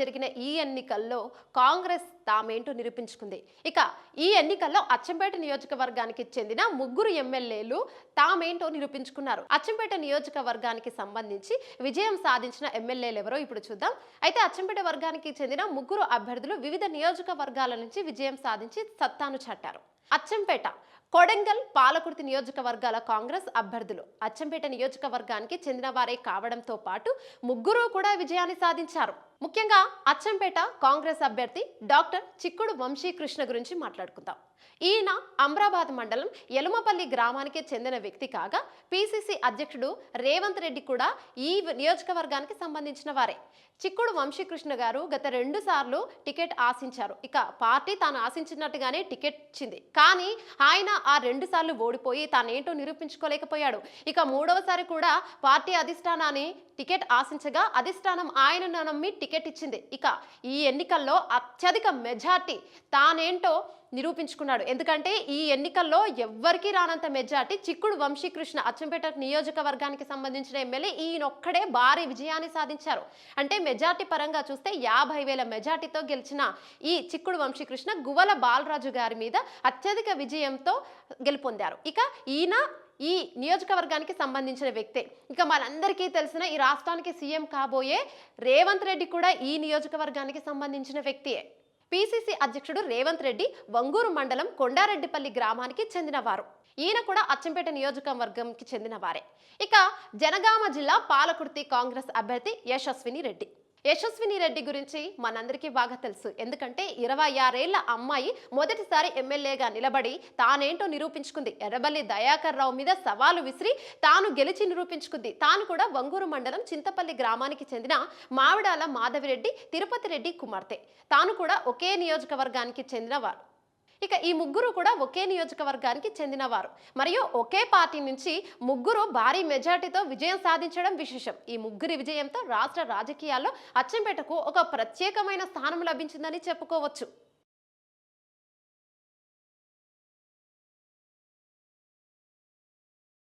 జరిగిన ఈ ఎన్నికల్లో కాంగ్రెస్ తామేంటో నిరూపించుకుంది. ఇక ఈ ఎన్నికల్లో అచ్చంపేట నియోజకవర్గానికి చెందిన ముగ్గురు ఎమ్మెల్యేలు తామేంటో నిరూపించుకున్నారు. అచ్చంపేట నియోజకవర్గానికి సంబంధించి విజయం సాధించిన ఎమ్మెల్యేలు ఎవరో ఇప్పుడు చూద్దాం. అయితే అచ్చంపేట వర్గానికి చెందిన ముగ్గురు అభ్యర్థులు వివిధ నియోజకవర్గాల నుంచి విజయం సాధించి సత్తాను చాటారు. అచ్చంపేట కొడంగల్ పాలకుర్తి నియోజకవర్గాల కాంగ్రెస్ అభ్యర్థులు. అచ్చంపేట నియోజకవర్గానికి చెందిన వారే కావడంతో పాటు ముగ్గురు కూడా విజయాన్ని సాధించారు. ముఖ్యంగా అచ్చంపేట కాంగ్రెస్ అభ్యర్థి డాక్టర్ చిక్కుడు వంశీకృష్ణ గురించి మాట్లాడుకుందాం. ఈయన అమ్రాబాద్ మండలం ఎలుమపల్లి గ్రామానికి చెందిన వ్యక్తి కాగా పిసిసి అధ్యక్షుడు రేవంత్ రెడ్డి కూడా ఈ నియోజకవర్గానికి సంబంధించిన వారే. చిక్కుడు వంశీకృష్ణ గారు గత రెండు సార్లు టికెట్ ఆశించారు. ఇక పార్టీ తాను ఆశించినట్టుగానే టికెట్ ఇచ్చింది. కానీ ఆయన ఆ రెండు సార్లు ఓడిపోయి తానేంటో నిరూపించుకోలేకపోయాడు. ఇక మూడవసారి కూడా పార్టీ అధిష్టానాన్ని టికెట్ ఆశించగా అధిష్టానం ఆయనను నమ్మి టికెట్ ఇచ్చింది. ఇక ఈ ఎన్నికల్లో అత్యధిక మెజార్టీ తానేంటో నిరూపించుకున్నాడు. ఎందుకంటే ఈ ఎన్నికల్లో ఎవ్వరికీ రానంత మెజార్టీ చిక్కుడు వంశీకృష్ణ అచ్చంపేట నియోజకవర్గానికి సంబంధించిన ఎమ్మెల్యే ఈయనొక్కడే భారీ విజయాన్ని సాధించారు. అంటే మెజార్టీ పరంగా చూస్తే యాభై వేల మెజార్టీతో గెలిచిన ఈ చిక్కుడు వంశీకృష్ణ గువల బాలరాజు గారి మీద అత్యధిక విజయంతో గెలుపొందారు. ఇక ఈయన ఈ నియోజకవర్గానికి సంబంధించిన వ్యక్తే. ఇక మనందరికీ తెలిసిన ఈ రాష్ట్రానికి సీఎం కాబోయే రేవంత్ రెడ్డి కూడా ఈ నియోజకవర్గానికి సంబంధించిన వ్యక్తియే. పీసీసీ అధ్యక్షుడు రేవంత్ రెడ్డి వంగూరు మండలం కొండారెడ్డిపల్లి గ్రామానికి చెందినవారు. ఈయన కూడా అచ్చంపేట నియోజకవర్గంకి చెందినవారే. ఇక జనగామ జిల్లా పాలకుర్తి కాంగ్రెస్ అభ్యర్థి యశస్విని రెడ్డి. యశస్విని రెడ్డి గురించి మనందరికీ బాగా తెలుసు. ఎందుకంటే ఇరవై ఆరేళ్ళ అమ్మాయి మొదటిసారి ఎమ్మెల్యేగా నిలబడి తానేంటో నిరూపించుకుంది. ఎర్రబల్లి దయాకర్ రావు మీద సవాలు విసిరి తాను గెలిచి నిరూపించుకుంది. తాను కూడా వంగూరు మండలం చింతపల్లి గ్రామానికి చెందిన మావిడాల మాధవిరెడ్డి తిరుపతి రెడ్డి కుమార్తె. తాను కూడా ఒకే నియోజకవర్గానికి చెందినవారు. ఇక ఈ ముగ్గురు కూడా ఒకే నియోజకవర్గానికి చెందినవారు. మరియు ఒకే పార్టీ నుంచి ముగ్గురు భారీ మెజార్టీతో విజయం సాధించడం విశేషం. ఈ ముగ్గురి విజయంతో రాష్ట్ర రాజకీయాల్లో అచ్చంపేటకు ఒక ప్రత్యేకమైన స్థానం లభించిందని చెప్పుకోవచ్చు.